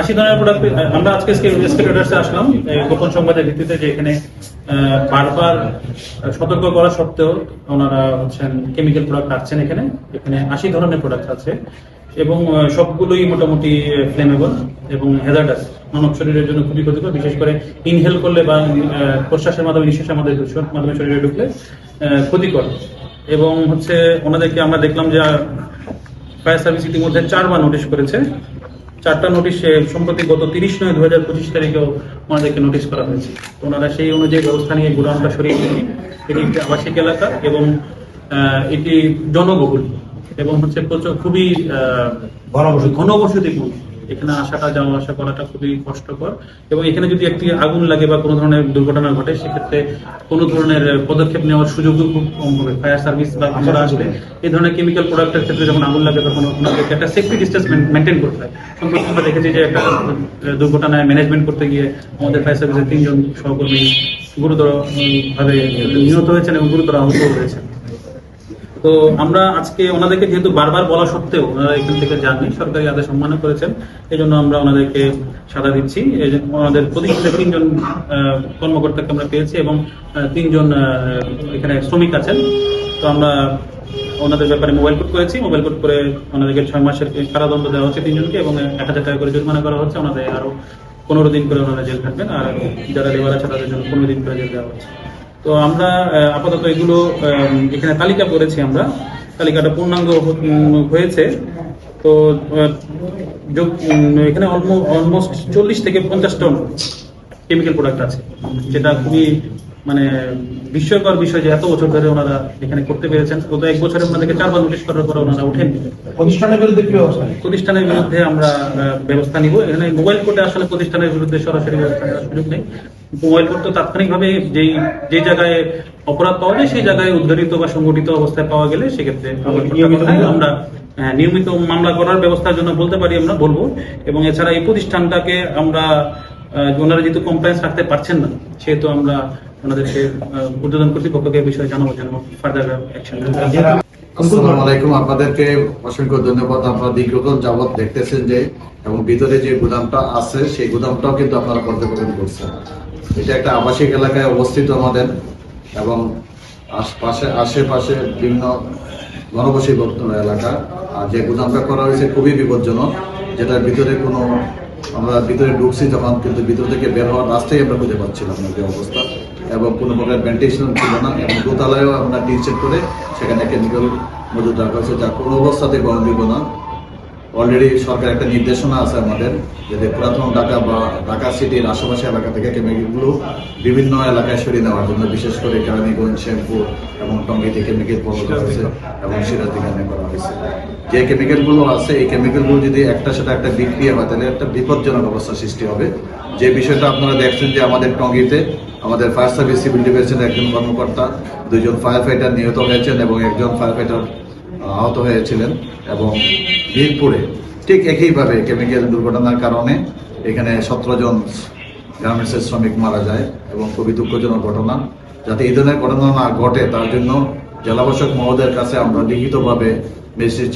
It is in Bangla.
আশি ধরনের প্রোডাক্ট আমরা আজকে আসলাম। সংবাদের বারবার সতর্ক করা সত্ত্বেও ওনারা প্রোডাক্ট এখানে। এখানে আশি প্রোডাক্ট আছে এবং সবগুলোই মোটামুটি ফ্লেমেবল এবং হ্যাজার্ডাস মানব শরীরের জন্য খুবই ক্ষতিকর, বিশেষ করে ইনহেল করলে বা প্রশ্বাসের মাধ্যমে, নিঃশ্বাসের আমাদের মাধ্যমে শরীরে ঢুকলে ক্ষতিকর। এবং হচ্ছে, ওনাদেরকে আমরা দেখলাম যে ফায়ার সার্ভিস ইতিমধ্যে চারবার নোটিশ করেছে। চারটা নোটিশে সম্প্রতি গত তিরিশ নয় দু হাজার পঁচিশ তারিখেও ওনাদেরকে নোটিশ করা হয়েছে। ওনারা সেই অনুযায়ী ব্যবস্থা নিয়ে গোডাউনটা সরিয়ে দিয়েছে এটি একটি আবাসিক এলাকা এবং এটি জনবহুল এবং হচ্ছে প্রচুর, খুবই ঘনবসতিপূর্ণ। এখানে আসাটা, যাওয়া আসা করাটা খুবই কষ্টকর। এবং এখানে যদি একটি আগুন লাগে বা কোনো ধরনের দুর্ঘটনা ঘটে, সেক্ষেত্রে কোনো ধরনের পদক্ষেপ নেওয়ার সুযোগও খুব কম হবে। ফায়ার সার্ভিস বা আমরা আসলে এই ধরনের কেমিক্যাল প্রোডাক্টের ক্ষেত্রে যখন আগুন লাগে, তখন ওনাদেরকে একটা সেফটি ডিস্টেন্স মেনটেন করতে হয়। সম্প্রতি আমরা দেখেছি যে একটা দুর্ঘটনায় ম্যানেজমেন্ট করতে গিয়ে আমাদের ফায়ার সার্ভিসের তিনজন সহকর্মী গুরুতর ভাবে নিহত হয়েছেন এবং গুরুতর আহত হয়েছেন। তো আমরা আজকে ওনাদেরকে যেহেতু বারবার বলা সত্ত্বেও ওনারা এখান থেকে যাননি, সরকারি আদেশ সম্মান করেছেন এই জন্য আমরা ওনাদেরকে সাদা দিচ্ছি। আমাদের প্রতিষ্ঠানে তিনজন কর্মকর্তাকে আমরা পেয়েছি এবং তিনজন এখানে শ্রমিক আছেন। তো আমরা ওনাদের ব্যাপারে মোবাইল কোড করেছি, মোবাইল কোড করে ওনাদেরকে ছয় মাসের কারাদণ্ড দেওয়া হচ্ছে তিনজনকে এবং এক হাজার টাকা করে জরিমানা করা হচ্ছে। ওনাদের আরও পনেরো দিন করে ওনারা জেল থাকবেন, আর যারা লেবার আছে তাদের জন্য পনেরো দিন করে জেল দেওয়া হচ্ছে। তো আমরা আপাতত এগুলো এখানে তালিকা করেছি আমরা। তালিকাটা পূর্ণাঙ্গ হয়েছে। তো এখানে অলমোস্ট চল্লিশ থেকে পঞ্চাশ টন কেমিক্যাল প্রোডাক্ট আছে, যেটা খুবই মানে বিস্ময়কর বিষয় যে এত বছর ধরে ওনারা এখানে করতে পেরেছেন। গত এক বছরে ওনাদেরকে চারবার নোটিশ করার পরে ওনারা ওঠেন। প্রতিষ্ঠানের বিরুদ্ধে কি ব্যবস্থা প্রতিষ্ঠানের বিরুদ্ধে আমরা ব্যবস্থা নিব। এখানে মোবাইল কোর্টে আসলে প্রতিষ্ঠানের বিরুদ্ধে সরাসরি ব্যবস্থা নেওয়ার সুযোগ নেই। মোবাইল কোর্ট তো তাৎক্ষণিকভাবে যেই যে জায়গায় অপরাধ পাওয়া যায় সেই জায়গায় উদ্ঘাটিত বা সংগঠিত অবস্থায় পাওয়া গেলে সেক্ষেত্রে? আমরা হ্যাঁ, নিয়মিত মামলা করার ব্যবস্থার জন্য বলতে পারি আমরা বলব। এবং এছাড়া এই প্রতিষ্ঠানটাকে আমরা ওনারা যেহেতু কমপ্লেন্স রাখতে পারছেন না সেহেতু আমরা ওনাদেরকে ঊর্ধ্বতন কর্তৃপক্ষকে বিষয়ে জানাব যেন ফার্দার অ্যাকশন আসসালামু আলাইকুম। আপনাদেরকে অসংখ্য ধন্যবাদ। আপনারা দীর্ঘক্ষণ দেখতেছেন যে, এবং ভিতরে যে গুদামটা আছে, সেই গুদামটাও কিন্তু আপনারা পর্যবেক্ষণ করছেন। এটা একটা আবাসিক এলাকায় অবস্থিত আমাদের, এবং আশপাশে, আশেপাশে বিভিন্ন ঘনবসতিপূর্ণ এলাকা। আর যে গুদামটা করা হয়েছে খুবই বিপজ্জনক, যেটার ভিতরে কোনো আমরা ভিতরে ঢুকছি যখন, কিন্তু ভিতর থেকে বের হওয়ার রাস্তায় আমরা খুঁজে পাচ্ছিলাম না যে অবস্থা। এবং কোনো প্রকার ভেন্টিলেশন ছিল না, এবং দোতলায়ও আমরা টিন করে সেখানে কেমিক্যাল মজুদ রাখা হয়েছে, যা কোনো অবস্থাতে গরম দিব না। অলরেডি সরকার একটা নির্দেশনা আছে আমাদের, যাতে পুরাতন ঢাকা বা ঢাকা সিটির আশেপাশে এলাকা থেকে কেমিক্যালগুলো বিভিন্ন এলাকায় সরিয়ে নেওয়ার জন্য, বিশেষ করে কেরানীগঞ্জ, শ্যামপুর এবং টঙ্গিতে কেমিক্যাল বন্ধ হয়েছে এবং সিরাজদিগানে করা হয়েছে। যে কেমিক্যালগুলো আছে, এই কেমিক্যালগুলো যদি একটা সাথে একটা বিক্রিয়া হয়, তাহলে একটা বিপজ্জনক অবস্থা সৃষ্টি হবে। যে বিষয়টা আপনারা দেখছেন যে আমাদের টঙ্গিতে, আমাদের ফায়ার সার্ভিস সিভিল ডিফেন্সের একজন কর্মকর্তা দুইজন ফায়ার ফাইটার নিহত হয়েছেন এবং একজন ফায়ার ফাইটার আহত হয়েছিলেন এবং বীরপুরে ঠিক একইভাবে কেমিক্যাল দুর্ঘটনার কারণে এখানে সতেরো জন গার্মেন্টসের শ্রমিক মারা যায় এবং খুবই দুঃখজনক ঘটনা। যাতে এই ধরনের ঘটনা না ঘটে, তার জন্য জেলাবাসক মহোদয়ের কাছে আমরা লিখিতভাবে মেসেজ